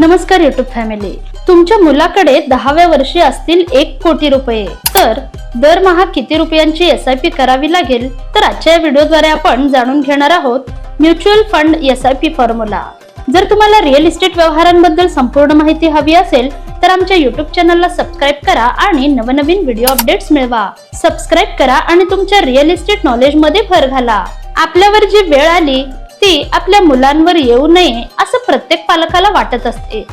नमस्कार YouTube family तुमच्या मुलाकडे दहाव्या वर्षी असतील एक कोटी रुपये. तर दरमहा किती रुपयांची एस आय पी करावी लागेल? तर आजच्या या व्हिडिओद्वारे आपण जाणून घेणार आहोत mutual fund S I P formula जर तुम्हाला रिअल इस्टेट व्यवहारांबद्दल संपूर्ण माहिती हवी असेल तर आमच्या युट्यूब चॅनलला सबस्क्राईब करा आणि नवनवीन व्हिडिओ अपडेट्स मिळवा. सबस्क्राईब करा आणि तुमच्या रिअल इस्टेट नॉलेजमध्ये भर घाला. आपल्यावर जी वेळ आली ती आपल्या मुलांवर येऊ नये असं प्रत्येक पालकाला वाटत असते.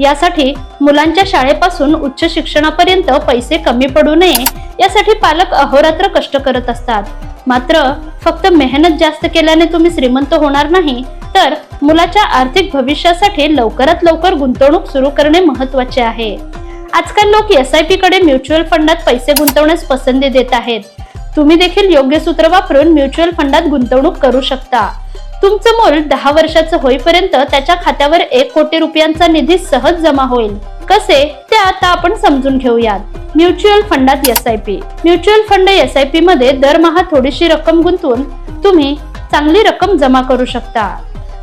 यासाठी मुलांच्या शाळेपासून उच्च शिक्षणापर्यंत पैसे कमी पडू नये यासाठी पालक अहोरात्र कष्ट करत असतात. मात्र फक्त मेहनत जास्त केल्याने तुम्ही श्रीमंत होणार नाही तर मुलाच्या आर्थिक भविष्यासाठी लवकरात लवकर गुंतवणूक सुरू करणे महत्त्वाचे आहे. आजकाल लोक एस आय पी कडे म्युच्युअल फंडात पैसे गुंतवण्यास पसंती देत आहेत. तुम्ही देखील योग्य सूत्र वापरून म्युच्युअल फंडात गुंतवणूक करू शकता. तुमचं मूल दहा वर्षाचं होईपर्यंत त्याच्या खात्यावर एक कोटी रुपयांचा निधी सहज जमा होईल. कसे? ते आता आपण समजून घेऊयात. म्युच्युअल फंडात S I P mutual fund S I P मध्ये दरमहा थोडीशी रक्कम गुंतवून तुम्ही चांगली रक्कम जमा करू शकता.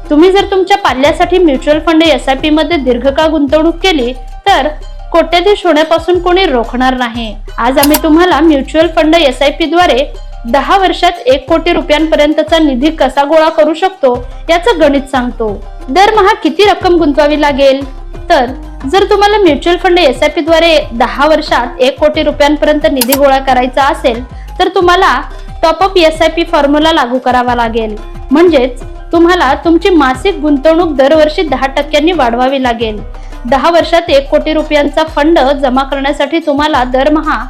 तुम्ही जर तुमच्या पाल्यासाठी mutual fund S I P मध्ये दीर्घकाळ गुंतवणूक केली तर कोट्याधीश होण्यापासून कोणी रोखणार नाही. आज आम्ही तुम्हाला mutual fund S I P द्वारे दहा वर्षात एक कोटी रुपयांपर्यंतचा निधी कसा गोळा करू शकतो याचं गणित सांगतो. दरमहा किती रक्कम गुंतवावी लागेल? तर जर तुम्हाला mutual fund S I P द्वारे दहा वर्षात एक कोटी रुपयांपर्यंत निधी गोळा करायचा असेल तर तुम्हाला top up S I P formula लागू करावा लागेल. म्हणजेच तुम्हाला तुमची मासिक गुंतवणूक दरवर्षी दहा टक्क्यांनी वाढवावी लागेल. दहा वर्षात एक कोटी रुपयांचा फंड जमा करण्यासाठी तुम्हाला दरमहा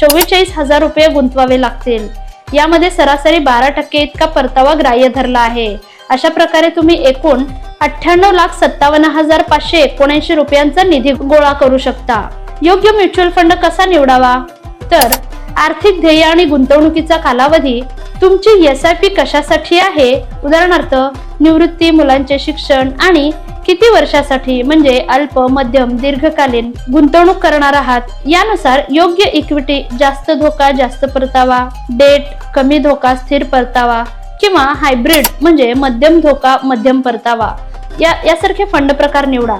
चव्वेचाळीस हजार रुपये गुंतवावे लागतील. यामध्ये सरासरी बारा टक्के इतका परतावा ग्राह्य धरला आहे. अशा प्रकारे तुम्ही एकूण अठ्ठ्याण्णव लाख सत्तावन्न हजार पाचशे एकोणऐंशी रुपयांचा निधी गोळा करू शकता. योग्य म्युच्युअल फंड कसा निवडावा? तर आर्थिक ध्येय आणि गुंतवणुकीचा कालावधी तुमची एस आय पी कशासाठी आहे? उदाहरणार्थ निवृत्ती मुलांचे शिक्षण आणि किती वर्षासाठी म्हणजे अल्प मध्यम दीर्घकालीन गुंतवणूक करणार आहात यानुसार योग्य इक्विटी जास्त धोका जास्त परतावा डेट कमी धोका स्थिर परतावा किंवा हायब्रिड म्हणजे मध्यम धोका मध्यम परतावा. या यासारखे फंड प्रकार निवडा.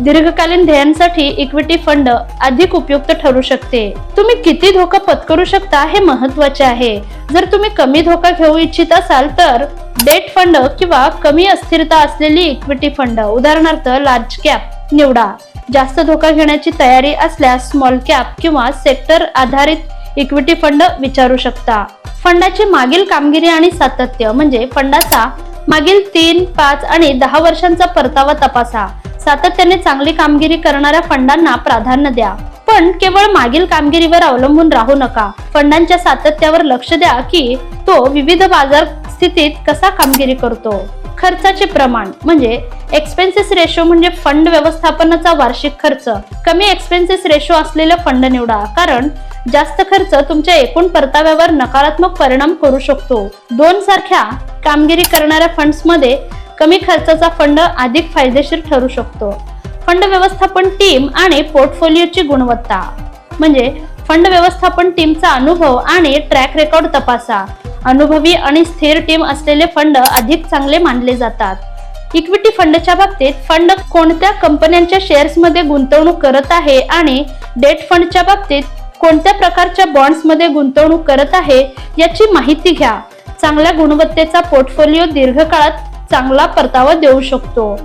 दीर्घकालीन ध्येयांसाठी इक्विटी फंड अधिक उपयुक्त ठरू शकते. तुम्ही किती धोका पत्करू शकता हे महत्त्वाचे आहे. जर तुम्ही कमी धोका घेऊ इच्छित असाल तर डेट फंड किंवा कमी अस्थिरता असलेली इक्विटी फंड उदाहरणार्थ लार्ज कॅप निवडा. जास्त धोका घेण्याची तयारी असल्यास स्मॉल कॅप किंवा सेक्टर आधारित इक्विटी फंड विचारू शकता. फंडाची मागील कामगिरी आणि सातत्य म्हणजे फंडाचा मागील तीन पाच आणि दहा वर्षांचा परतावा तपासा. सातत्याने चांगली कामगिरी करणाऱ्या फंडांना प्राधान्य द्या. पण केवळ मागील कामगिरीवर अवलंबून राहू नका. फंडांच्या सातत्यावर लक्ष द्या की तो विविध बाजार स्थितीत कसा कामगिरी करतो? खर्चाचे प्रमाण म्हणजे एक्सपेन्सेस रेशो म्हणजे फंड व्यवस्थापनाचा वार्षिक खर्च. कमी एक्सपेन्सेस रेशो असलेले फंड निवडा कारण जास्त खर्च तुमच्या एकूण परताव्यावर नकारात्मक परिणाम करू शकतो. दोन सारख्या कामगिरी करणाऱ्या फंड्समध्ये कमी खर्चाचा फंड अधिक फायदेशीर ठरू शकतो. फंड व्यवस्थापन टीम आणि पोर्टफोलिओची गुणवत्ता म्हणजे फंड व्यवस्थापन टीमचा अनुभव आणि ट्रॅक रेकॉर्ड तपासा. अनुभवी आणि स्थिर टीम असलेले फंड अधिक चांगले मानले जातात. इक्विटी फंडच्या बाबतीत फंड कोणत्या कंपन्यांच्या शेअर्समध्ये गुंतवणूक करत आहे आणि डेट फंडच्या बाबतीत कोणत्या प्रकारच्या बॉन्ड्समध्ये गुंतवणूक करत आहे याची माहिती घ्या. चांगल्या गुणवत्तेचा पोर्टफोलिओ दीर्घकाळात चांगला परतावा देऊ शकतो.